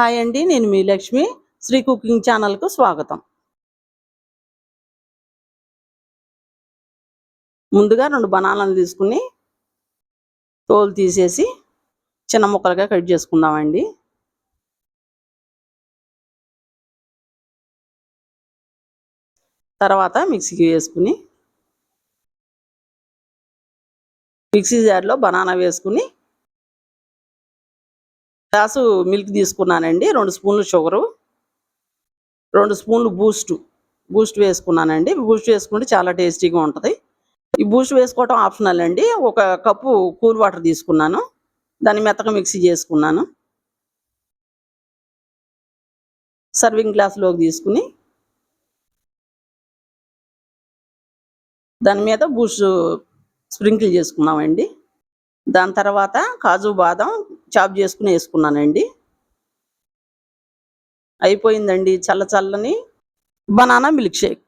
Hi అండి నేను మీ Lakshmi. Shri cooking ఛానల్కు స్వాగతం. ముందుగా రెండు బనానాలు తీసుకుని తోలు తీసేసి చిన్న ముక్కలుగా కట్ చేసుకుందామండి. తర్వాత మిక్సీకి వేసుకుని మిక్సీ జార్లో బనానా వేసుకుని గ్లాసు మిల్క్ తీసుకున్నానండి. రెండు స్పూన్లు షుగరు. రెండు స్పూన్లు బూస్ట్. బూస్ట్ వేసుకున్నానండి. బూస్ట్ వేసుకుంటే చాలా టేస్టీగా ఉంటుంది. ఈ బూస్ట్ వేసుకోవటం ఆప్షనల్ అండి. ఒక కప్పు కూల్ వాటర్ తీసుకున్నాను. దాన్ని మెత్తగా మిక్సీ చేసుకున్నాను. సర్వింగ్ గ్లాస్లోకి తీసుకుని దాని మీద బూస్ట్ స్ప్రింకిల్ చేసుకున్నామండి. దాని తర్వాత కాజు బాదం చాప్ చేసుకుని వేసుకున్నానండి. అయిపోయిందండి చల్ల చల్లని బనానా మిల్క్ షేక్.